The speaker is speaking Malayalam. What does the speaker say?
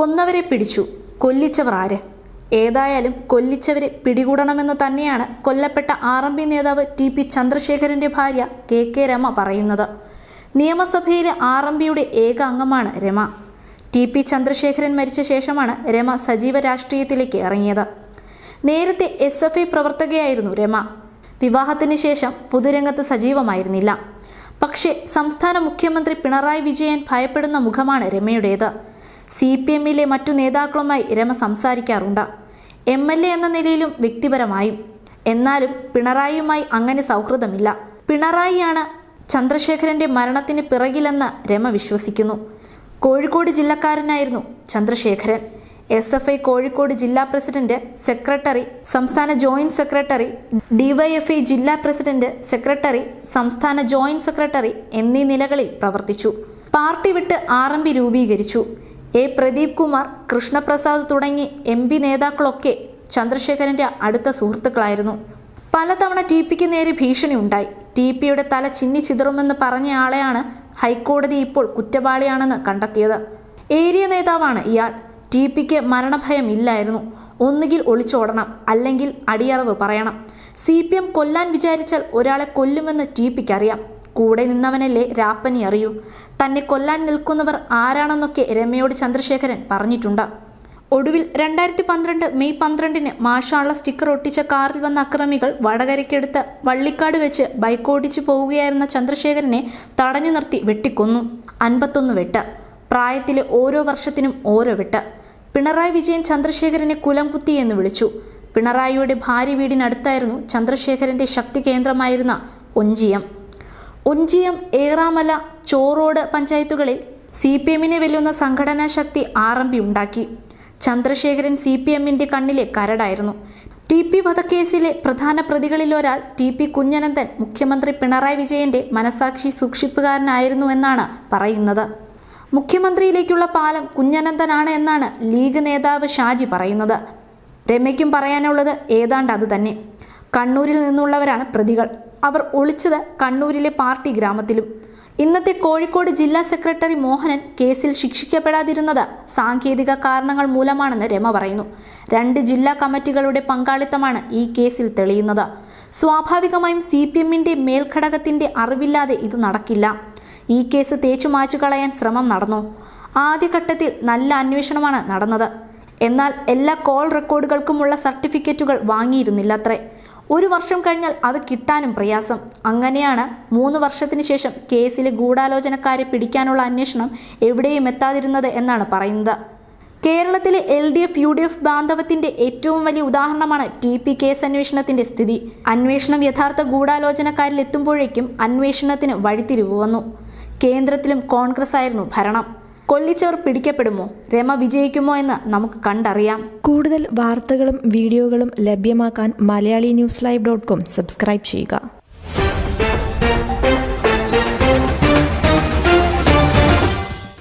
കൊന്നവരെ പിടിച്ചു. കൊല്ലിച്ചവർ ആര്? ഏതായാലും കൊല്ലിച്ചവരെ പിടികൂടണമെന്ന് തന്നെയാണ് കൊല്ലപ്പെട്ട ആർ എം പി നേതാവ് ടി പി ചന്ദ്രശേഖരന്റെ ഭാര്യ കെ കെ രമ പറയുന്നത്. നിയമസഭയിലെ ആർ എം പിയുടെ ഏക അംഗമാണ് രമ. ടി പി ചന്ദ്രശേഖരൻ മരിച്ച ശേഷമാണ് രമ സജീവ രാഷ്ട്രീയത്തിലേക്ക് ഇറങ്ങിയത്. നേരത്തെ എസ് എഫ് ഐ പ്രവർത്തകയായിരുന്നു രമ. വിവാഹത്തിന് ശേഷം പൊതുരംഗത്ത് സജീവമായിരുന്നില്ല. പക്ഷേ സംസ്ഥാന മുഖ്യമന്ത്രി പിണറായി വിജയൻ ഭയപ്പെടുന്ന മുഖമാണ് രമയുടേത്. സി പി എമ്മിലെ മറ്റു നേതാക്കളുമായി രമ സംസാരിക്കാറുണ്ട്. എം എൽ എ എന്ന നിലയിലും വ്യക്തിപരമായും. എന്നാലും പിണറായിയുമായി അങ്ങനെ സൗഹൃദമില്ല. പിണറായിയാണ് ചന്ദ്രശേഖരന്റെ മരണത്തിന് പിറകിലെന്ന് രമ വിശ്വസിക്കുന്നു. Kozhikode ജില്ലക്കാരനായിരുന്നു Chandrasekharan. S F I Kozhikode ജില്ലാ പ്രസിഡന്റ് സെക്രട്ടറി സംസ്ഥാന ജോയിന്റ് സെക്രട്ടറി ഡിവൈഎഫ്ഐ ജില്ലാ പ്രസിഡന്റ് സെക്രട്ടറി സംസ്ഥാന ജോയിന്റ് സെക്രട്ടറി എന്നീ നിലകളിൽ പ്രവർത്തിച്ചു. പാർട്ടി വിട്ട് ആർ രൂപീകരിച്ചു. എ പ്രദീപ് കുമാർ കൃഷ്ണപ്രസാദ് തുടങ്ങി എം പി നേതാക്കളൊക്കെ ചന്ദ്രശേഖരന്റെ അടുത്ത സുഹൃത്തുക്കളായിരുന്നു. പലതവണ ടി പിക്ക് നേരെ ഭീഷണി ഉണ്ടായി ടി പിയുടെ തല ചിന്നി ചിതറുമെന്ന് പറഞ്ഞയാളെയാണ് ഹൈക്കോടതി ഇപ്പോൾ കുറ്റവാളിയാണെന്ന് കണ്ടെത്തിയത്. ഏരിയ നേതാവാണ് ഇയാൾ. ടി പിക്ക് മരണഭയം ഇല്ലായിരുന്നു. ഒന്നുകിൽ ഒളിച്ചോടണം അല്ലെങ്കിൽ അടിയറവ് പറയണം. സി പി എം കൊല്ലാൻ വിചാരിച്ചാൽ ഒരാളെ കൊല്ലുമെന്ന് ടി പിക്ക് അറിയാം. കൂടെ നിന്നവനല്ലേ രാപ്പനി അറിയൂ. തന്നെ കൊല്ലാൻ നിൽക്കുന്നവർ ആരാണെന്നൊക്കെ രമയോട് ചന്ദ്രശേഖരൻ പറഞ്ഞിട്ടുണ്ട്. ഒടുവിൽ രണ്ടായിരത്തി പന്ത്രണ്ട് മെയ് പന്ത്രണ്ടിന് മാഷാള്ള സ്റ്റിക്കർ ഒട്ടിച്ച കാറിൽ വന്ന അക്രമികൾ വടകരയ്ക്കെടുത്ത് വള്ളിക്കാട് വെച്ച് ബൈക്ക് ഓടിച്ചു പോവുകയായിരുന്ന ചന്ദ്രശേഖരനെ തടഞ്ഞു നിർത്തി വെട്ടിക്കൊന്നു. അൻപത്തൊന്ന് വെട്ട്. പ്രായത്തിലെ ഓരോ വർഷത്തിനും ഓരോ വെട്ട്. പിണറായി വിജയൻ ചന്ദ്രശേഖരനെ കുലം കുത്തി എന്ന് വിളിച്ചു. പിണറായിയുടെ ഭാര്യ വീടിനടുത്തായിരുന്നു ചന്ദ്രശേഖരന്റെ ശക്തി കേന്ദ്രമായിരുന്ന ഒഞ്ചിയം. ഒഞ്ചിയം ഏറാമല ചോറോട് പഞ്ചായത്തുകളിൽ സി പി എമ്മിനെ വെല്ലുന്ന സംഘടനാ ശക്തി ആർ ഉണ്ടാക്കി. ചന്ദ്രശേഖരൻ സി പി എമ്മിന്റെ കണ്ണിലെ കരടായിരുന്നു. ടി പി വധക്കേസിലെ പ്രധാന പ്രതികളിൽ ഒരാൾ ടി പി കുഞ്ഞനന്ദൻ മുഖ്യമന്ത്രി പിണറായി വിജയന്റെ മനസാക്ഷി സൂക്ഷിപ്പുകാരനായിരുന്നുവെന്നാണ് പറയുന്നത്. മുഖ്യമന്ത്രിയിലേക്കുള്ള പാലം കുഞ്ഞനന്ദനാണ് എന്നാണ് ലീഗ് നേതാവ് ഷാജി പറയുന്നത്. രമയ്ക്കും പറയാനുള്ളത് ഏതാണ്ട് അത് തന്നെ കണ്ണൂരിൽ നിന്നുള്ളവരാണ് പ്രതികൾ. അവർ ഒളിച്ചത് കണ്ണൂരിലെ പാർട്ടി ഗ്രാമത്തിലും. ഇന്നത്തെ കോഴിക്കോട് ജില്ലാ സെക്രട്ടറി മോഹനൻ കേസിൽ ശിക്ഷിക്കപ്പെടാതിരുന്നത് സാങ്കേതിക കാരണങ്ങൾ മൂലമാണെന്ന് രമ പറയുന്നു. രണ്ട് ജില്ലാ കമ്മിറ്റികളുടെ പങ്കാളിത്തമാണ് ഈ കേസിൽ തെളിയുന്നത്. സ്വാഭാവികമായും സി പി എമ്മിന്റെ മേൽഘടകത്തിന്റെ അറിവില്ലാതെ ഇത് നടക്കില്ല. ഈ കേസ് തേച്ചു മാച്ചു കളയാൻ ശ്രമം നടന്നു. ആദ്യഘട്ടത്തിൽ നല്ല അന്വേഷണമാണ് നടന്നത്. എന്നാൽ എല്ലാ കോൾ റെക്കോർഡുകൾക്കുമുള്ള സർട്ടിഫിക്കറ്റുകൾ വാങ്ങിയിരുന്നില്ലത്രേ. ഒരു വർഷം കഴിഞ്ഞാൽ അത് കിട്ടാനും പ്രയാസം. അങ്ങനെയാണ് മൂന്ന് വർഷത്തിന് ശേഷം കേസിലെ ഗൂഢാലോചനക്കാരെ പിടിക്കാനുള്ള അന്വേഷണം എവിടെയും എത്താതിരുന്നത് എന്നാണ് പറയുന്നത്. കേരളത്തിലെ L D F U D F ബാന്ധവത്തിന്റെ ഏറ്റവും വലിയ ഉദാഹരണമാണ് ടി പി കേസ് അന്വേഷണത്തിന്റെ സ്ഥിതി. അന്വേഷണം യഥാർത്ഥ ഗൂഢാലോചനക്കാരിലെത്തുമ്പോഴേക്കും അന്വേഷണത്തിന് വഴിത്തിരിവ് വന്നു. കേന്ദ്രത്തിലും കോൺഗ്രസ് ആയിരുന്നു ഭരണം. കൊല്ലിച്ചവർ പിടിക്കപ്പെടുമോ? രമ വിജയിക്കുമോ എന്ന് നമുക്ക് കണ്ടറിയാം. കൂടുതൽ വാർത്തകളും വീഡിയോകളും ലഭ്യമാക്കാൻ Malayali news live dot com subscribe ചെയ്യുക.